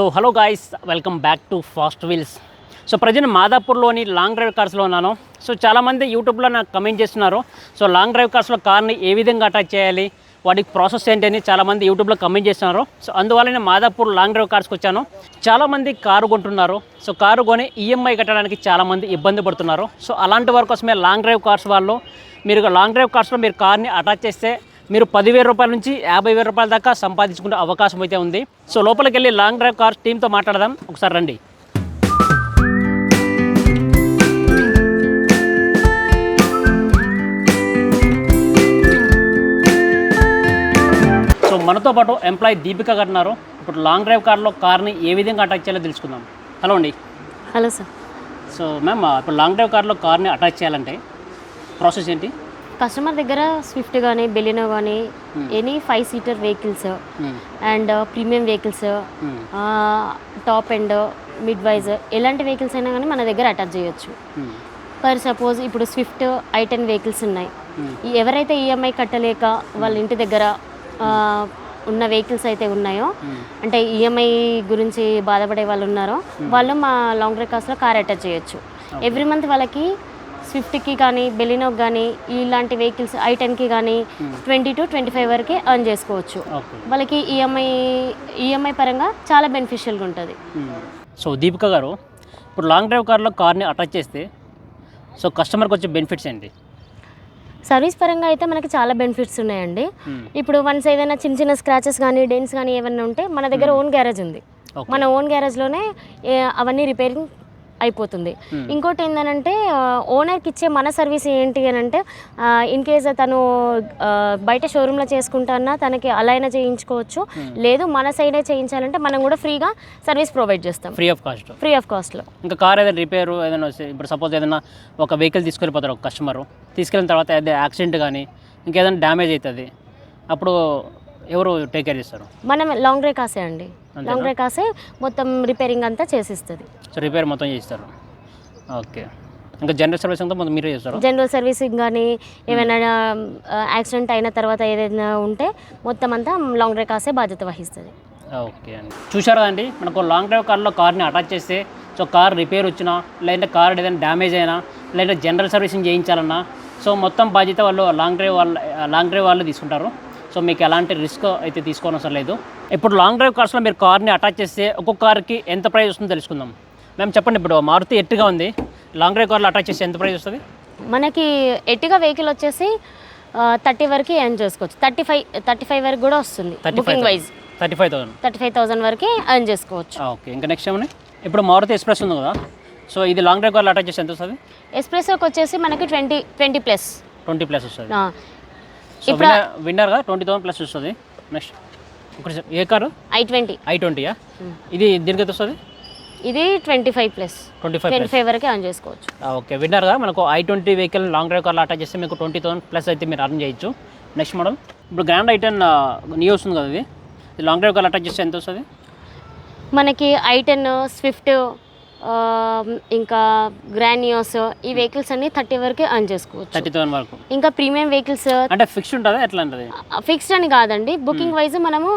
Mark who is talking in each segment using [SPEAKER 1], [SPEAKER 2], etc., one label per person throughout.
[SPEAKER 1] So hello guys welcome back to fast wheels so present మాదాపూర్లోని long drive కార్స్లో ఉన్నాను. So చాలామంది యూట్యూబ్లో నాకు కమెంట్ చేస్తున్నారు. సో లాంగ్ డ్రైవ్ కార్స్లో కార్ని ఏ విధంగా అటాచ్ చేయాలి? వాటికి ప్రాసెస్ ఏంటని చాలామంది యూట్యూబ్లో కమెంట్ చేస్తున్నారు. సో అందువల్ల నేను మాదాపూర్ లాంగ్ డ్రైవ్ కార్స్కి వచ్చాను. చాలామంది కారు కొంటున్నారు. సో కారు కొని ఈఎంఐ కట్టడానికి చాలామంది ఇబ్బంది పడుతున్నారు. సో అలాంటి వారి కోసమే లాంగ్ డ్రైవ్ కార్స్ వాళ్ళు మీరు లాంగ్ డ్రైవ్ కార్స్లో మీరు కార్ని అటాచ్ చేస్తే మీరు పదివేల రూపాయల నుంచి యాభై వేల రూపాయల దాకా సంపాదించుకునే అవకాశం అయితే ఉంది. సో లోపలికి వెళ్ళి లాంగ్ డ్రైవ్ కార్స్ టీంతో మాట్లాడదాం. ఒకసారి రండి. సో మనతో పాటు ఎంప్లాయీ దీపిక గారు ఉన్నారు. ఇప్పుడు లాంగ్ డ్రైవ్ కార్లో కార్ని ఏ విధంగా అటాచ్ చేయాలో తెలుసుకుందాం. హలో అండి.
[SPEAKER 2] Hello sir.
[SPEAKER 1] సో మ్యామ్ ఇప్పుడు లాంగ్ డ్రైవ్ కార్లో కార్ని అటాచ్ చేయాలంటే ప్రాసెస్ ఏంటి?
[SPEAKER 2] కస్టమర్ దగ్గర స్విఫ్ట్ కానీ బెలినో కానీ any five seater vehicles. And premium vehicles. Top and mid wise ఎలాంటి వెహికల్స్ అయినా కానీ మన దగ్గర అటాచ్ చేయొచ్చు. ఫర్ సపోజ్ ఇప్పుడు స్విఫ్ట్ ఐ టెన్ వెహికల్స్ ఉన్నాయి. ఈ ఎవరైతే ఈఎంఐ కట్టలేక వాళ్ళ ఇంటి దగ్గర ఉన్న వెహికల్స్ అయితే ఉన్నాయో. అంటే ఈఎంఐ గురించి బాధపడే వాళ్ళు ఉన్నారో వాళ్ళు మా లాంగ్ డ్రైవ్ కార్స్లో కార్ అటాచ్ చేయొచ్చు ఎవ్రీ మంత్ వాళ్ళకి స్విఫ్ట్కి కానీ బెలినోకి కానీ ఇలాంటి వెహికల్స్ ఐ టెన్కి కానీ ట్వంటీ టు ట్వంటీ ఫైవ్ వరకే ఎర్న్ చేసుకోవచ్చు. వాళ్ళకి ఈఎంఐ ఈఎంఐ పరంగా చాలా బెనిఫిషియల్గా ఉంటుంది.
[SPEAKER 1] సో దీపిక గారు ఇప్పుడు లాంగ్ డ్రైవ్ కార్లో కార్ని అటాచ్ చేస్తే సో కస్టమర్కి వచ్చే బెనిఫిట్స్ ఏంటి?
[SPEAKER 2] సర్వీస్ పరంగా అయితే మనకి చాలా బెనిఫిట్స్ ఉన్నాయండి.
[SPEAKER 1] మ్మ్.
[SPEAKER 2] ఇప్పుడు వన్స్ ఏదైనా చిన్న చిన్న స్క్రాచెస్ కానీ డెన్స్ కానీ ఏమైనా ఉంటే మన దగ్గర ఓన్ గ్యారేజ్ ఉంది. మన ఓన్ గ్యారేజ్లోనే అవన్నీ రిపేరింగ్ అయిపోతుంది.
[SPEAKER 1] Hmm.
[SPEAKER 2] ఇంకోటి ఏంటంటే ఓనర్కి ఇచ్చే మన సర్వీస్ ఏంటి అని అంటే ఇన్ కేస్ తను బయట షోరూంలో చేసుకుంటానా తనకి అలా అయినా చేయించుకోవచ్చు. లేదు మన సైడే చేయించాలంటే మనం కూడా ఫ్రీగా సర్వీస్ ప్రొవైడ్ చేస్తాం.
[SPEAKER 1] Free of cost
[SPEAKER 2] free of కాస్ట్లో
[SPEAKER 1] ఇంకా కార్ ఏదైనా రిపేరు ఏదైనా వస్తే ఇప్పుడు సపోజ్ ఏదైనా ఒక వెహికల్ తీసుకెళ్ళిపోతారు ఒక కస్టమర్ తీసుకెళ్ళిన తర్వాత ఏదైనా యాక్సిడెంట్ కానీ ఇంకేదైనా డ్యామేజ్ అవుతుంది అప్పుడు ఎవరు టేక్ కేర్ చేస్తారు?
[SPEAKER 2] మనం లాంగ్ డ్రైవ్ కాసే అండి? లాంగ్ డ్రైవ్ కాసే మొత్తం రిపేరింగ్ అంతా చేసిస్తుంది.
[SPEAKER 1] సో రిపేర్ మొత్తం చేస్తారు ఓకే ఇంకా జనరల్ సర్వీస్ అంతా మొత్తం మీరే చేస్తారు?
[SPEAKER 2] జనరల్ సర్వీసింగ్ కానీ ఏమైనా యాక్సిడెంట్ అయిన తర్వాత ఏదైనా ఉంటే మొత్తం అంతా లాంగ్ డ్రైవ్ కాసే బాధ్యత వహిస్తుంది.
[SPEAKER 1] ఓకే అండి. చూసారా అండి? మనకు లాంగ్ డ్రైవ్ కార్లో కార్ని అటాచ్ చేస్తే సో కార్ రిపేర్ వచ్చినా లేదంటే కార్ ఏదైనా డ్యామేజ్ అయినా లేదంటే జనరల్ సర్వీసింగ్ చేయించాలన్నా సో మొత్తం బాధ్యత వాళ్ళు లాంగ్ డ్రైవ్ వాళ్ళ లాంగ్ డ్రైవ్ వాళ్ళు తీసుకుంటారు. సో మీకు ఎలాంటి రిస్క్ అయితే తీసుకోనవసరం లేదు. ఇప్పుడు లాంగ్ డ్రైవ్ కార్స్లో మీరు కార్ని అటాచ్ చేస్తే ఒక్కొక్క కార్కి ఎంత ప్రైస్ వస్తుందో తెలుసుకుందాం. మేము చెప్పండి ఇప్పుడు మారుతి ఎట్టుగా ఉంది? లాంగ్ డ్రైవ్ కార్లో అటాచ్ చేస్తే ఎంత ప్రైస్ వస్తుంది?
[SPEAKER 2] మనకి ఎట్టిగా వెహికల్ వచ్చేసి థర్టీ వరకు ఎర్న్ చేసుకోవచ్చు. థర్టీ ఫైవ్ థర్టీ ఫైవ్ వరకు కూడా వస్తుంది
[SPEAKER 1] thirty five
[SPEAKER 2] booking wise
[SPEAKER 1] thirty five thousand
[SPEAKER 2] thirty five thousand వరకు ఎర్న్ చేసుకోవచ్చు.
[SPEAKER 1] ఓకే ఇంకా నెక్స్ట్ ఏమన్నా ఇప్పుడు మారుతి ఎక్స్ప్రెస్ ఉంది కదా. సో ఇది లాంగ్ డ్రైవ్ కార్లో అటాచ్ చేస్తే ఎంత వస్తుంది?
[SPEAKER 2] ఎస్ప్రెసోకి వచ్చేసి మనకి twenty twenty plus
[SPEAKER 1] twenty plus వస్తుంది.
[SPEAKER 2] ఇప్పుడు
[SPEAKER 1] విన్నర్ విన్నర్ కదా ట్వంటీ థౌసండ్ ప్లస్ వస్తుంది. నెక్స్ట్. ఒకటి. ఏ కారు?
[SPEAKER 2] I twenty.
[SPEAKER 1] ఐ ట్వంటీయా ఇది దీనికి ఎంత వస్తుంది?
[SPEAKER 2] ఇది twenty five plus.
[SPEAKER 1] Twenty five
[SPEAKER 2] twenty five వరకు ఎర్న్ చేసుకోవచ్చు.
[SPEAKER 1] ఓకే. విన్నర్ కదా మనకు i twenty vehicle long drive కార్లో అటాచ్ చేస్తే మీకు ట్వంటీ థౌసండ్ ప్లస్ అయితే మీరు అర్న్ చేయొచ్చు. Next model. ఇప్పుడు గ్రాండ్ ఐ టెన్ నియో వస్తుంది కదా ఇది. లాంగ్ డ్రైవ్ కార్లో అటాచ్ చేస్తే ఎంత వస్తుంది?
[SPEAKER 2] మనకి ఐ టెన్ స్విఫ్ట్ ఇంకా గ్రానియోస్ ఈ వెహికల్స్ అన్ని థర్టీ వరకు ఎర్న్ చేసుకోవచ్చు.
[SPEAKER 1] థర్టీ థౌసండ్ వరకు.
[SPEAKER 2] ఇంకా ప్రీమియం వెహికల్స్
[SPEAKER 1] అంటే ఫిక్స్డ్ ఉంటుందా? ఎట్లా ఉంటుంది?
[SPEAKER 2] ఫిక్స్డ్ అని కాదండి. బుకింగ్ వైజ్ మనము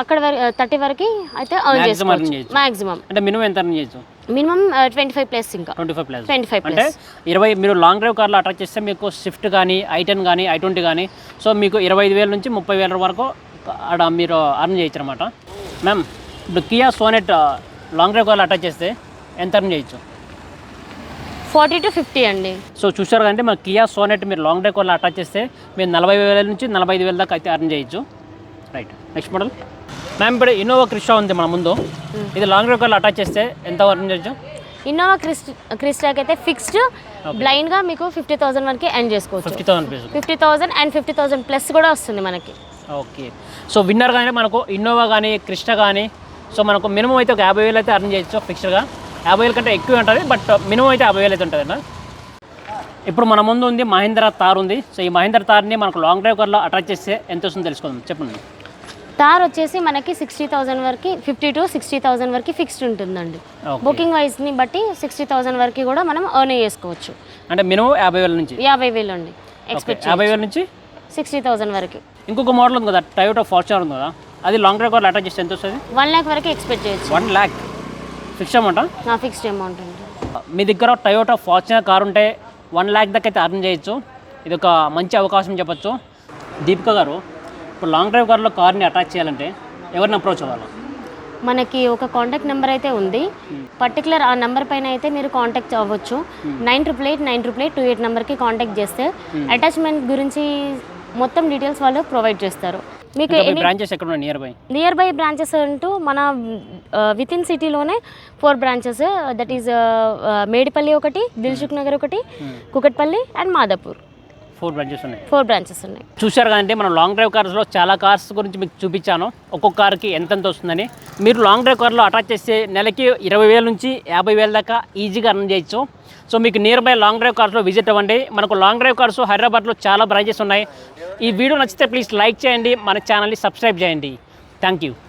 [SPEAKER 2] అక్కడ వరకు థర్టీ వరకు అయితే
[SPEAKER 1] earn
[SPEAKER 2] చేసుకోవచ్చు. మాక్సిమం
[SPEAKER 1] అంటే మినిమం ఎంత అర్న్ చేయొచ్చు?
[SPEAKER 2] మినిమం ట్వంటీ ఫైవ్ ప్లస్ ఇంకా.
[SPEAKER 1] Twenty five plus
[SPEAKER 2] twenty five
[SPEAKER 1] అంటే ఇరవై మీరు లాంగ్ డ్రైవ్ కార్లో అటాచ్ చేస్తే మీకు స్విఫ్ట్ కానీ ఐ టెన్ కానీ ఐ ట్వంటీ కానీ సో మీకు ఇరవై ఐదు వేల నుంచి ముప్పై వేల వరకు ఆడ మీరు అర్న్ చేయొచ్చు అనమాట మ్యామ్ ఇప్పుడు కియా సోనెట్ లాంగ్ డ్రైవ్ కార్లో అటాచ్ చేస్తే ఎంత అర్న్ చేయొచ్చు?
[SPEAKER 2] ఫార్టీ టు ఫిఫ్టీ అండి.
[SPEAKER 1] సో చూసారు కంటే మన కియా సోనెట్ మీరు లాంగ్ డ్రైవ్ కార్లో అటాచ్ చేస్తే మీరు నలభై వేల నుంచి నలభై ఐదు వేల దాకా అయితే అర్న్ చేయొచ్చు. రైట్ నెక్స్ట్ మోడల్ మ్యామ్ ఇప్పుడు ఇన్నోవా క్రిస్టా ఉంది మన ముందు. ఇది లాంగ్ డ్రైవ్ కార్లో అటాచ్ చేస్తే ఎంత అర్న్ చేయొచ్చు?
[SPEAKER 2] ఇన్నోవా క్రిస్ట్ క్రిస్టాక్ అయితే ఫిక్స్డ్ బ్లైండ్గా మీకు ఫిఫ్టీ థౌసండ్ వరకు ఎర్న్ చేసుకోవచ్చు.
[SPEAKER 1] Fifty thousand
[SPEAKER 2] fifty thousand and fifty thousand plus కూడా వస్తుంది మనకి.
[SPEAKER 1] ఓకే సో విన్నర్ కానీ మనకు ఇన్నోవా కానీ క్రిస్టా కానీ సో మనకు మినిమం అయితే ఒక యాభై వేలు అయితే అర్న్ చేయొచ్చు ఫిక్స్డ్గా యాభై వేల కంటే ఎక్కువ ఉంటుంది బట్ మినిమం అయితే యాభై వేలు అయితే ఉంటుంది అన్న ఇప్పుడు మన ముందు ఉంది మహేంద్ర తార్ ఉంది. సో ఈ మహేంద్ర తార్ని మనకు లాంగ్ డ్రైవ్ కార్లో అటాచ్ చేస్తే ఎంత వస్తుందో తెలుసుకుందాం. చెప్పండి.
[SPEAKER 2] తార్ వచ్చేసి మనకి సిక్స్టీ థౌసండ్ వరకు ఫిఫ్టీ టు సిక్స్టీ థౌసండ్ వరకు ఫిక్స్డ్ ఉంటుందండి. బుకింగ్ వైజ్ని బట్టి సిక్స్టీ థౌసండ్ వరకు కూడా మనం ఎర్న్ చేసుకోవచ్చు.
[SPEAKER 1] అంటే మినిమం యాభై వేల నుంచి?
[SPEAKER 2] యాభై వేలు అండి. ఎక్స్పెక్ట్
[SPEAKER 1] యాభై వేల నుంచి?
[SPEAKER 2] సిక్స్టీ థౌసండ్ వరకు.
[SPEAKER 1] ఇంకొక మోడల్ ఉంది కదా టయోటా ఫార్చునర్ ఉంది కదా అది లాంగ్ డ్రైవ్ కార్లో అటాచ్ చేస్తే ఎంత వస్తుంది?
[SPEAKER 2] వన్ ల్యాక్ వరకు ఎక్స్పెక్ట్ చేయొచ్చు.
[SPEAKER 1] One lakh fix amount?
[SPEAKER 2] నా ఫిక్స్డ్ అమౌంట్ అండి.
[SPEAKER 1] మీ దగ్గర టయోటా ఫార్చునర్ కార్ ఉంటే వన్ ల్యాక్ దాకా అయితే అర్న్ చేయొచ్చు. ఇది ఒక మంచి అవకాశం చెప్పొచ్చు. దీపిక గారు ఇప్పుడు లాంగ్ డ్రైవ్ కార్లో కార్ని అటాచ్ చేయాలంటే ఎవరిని అప్రోచ్ అవ్వాలి?
[SPEAKER 2] మనకి ఒక కాంటాక్ట్ నెంబర్ అయితే ఉంది. పర్టికులర్ ఆ నెంబర్ పైన అయితే మీరు కాంటాక్ట్ అవ్వచ్చు. Nine triple eight nine triple eight two eight నెంబర్కి కాంటాక్ట్ చేస్తే అటాచ్మెంట్ గురించి మొత్తం డీటెయిల్స్ వాళ్ళు ప్రొవైడ్ చేస్తారు. మీకు
[SPEAKER 1] బ్రాంచెస్ ఎక్కడ ఉన్నాయి nearby
[SPEAKER 2] nearby branches అంటూ మన విత్ ఇన్ సిటీలోనే four branches that is Medipally ఒకటి దిల్సుఖ్ నగర్ ఒకటి Kukatpally and Madhapur
[SPEAKER 1] four branches ఉన్నాయి.
[SPEAKER 2] ఫోర్ బ్రాంచెస్ ఉన్నాయి.
[SPEAKER 1] చూశారు కదంటే మనం లాంగ్ డ్రైవ్ కార్స్లో చాలా కార్స్ గురించి మీకు చూపించాను. ఒక్కొక్క కార్కి ఎంతెంత వస్తుందని. మీరు లాంగ్ డ్రైవ్ కార్లో అటాచ్ చేస్తే నెలకి ఇరవై వేల నుంచి యాభై వేల దాకా ఈజీగా రన్ చేయొచ్చు. సో మీకు నియర్ బై లాంగ్ డ్రైవ్ కార్స్లో విజిట్ అవ్వండి. మనకు లాంగ్ డ్రైవ్ కార్స్ హైదరాబాద్లో చాలా బ్రాంచెస్ ఉన్నాయి. ఈ వీడియో నచ్చితే ప్లీజ్ లైక్ చేయండి. మన ఛానల్ని సబ్స్క్రైబ్ చేయండి. Thank you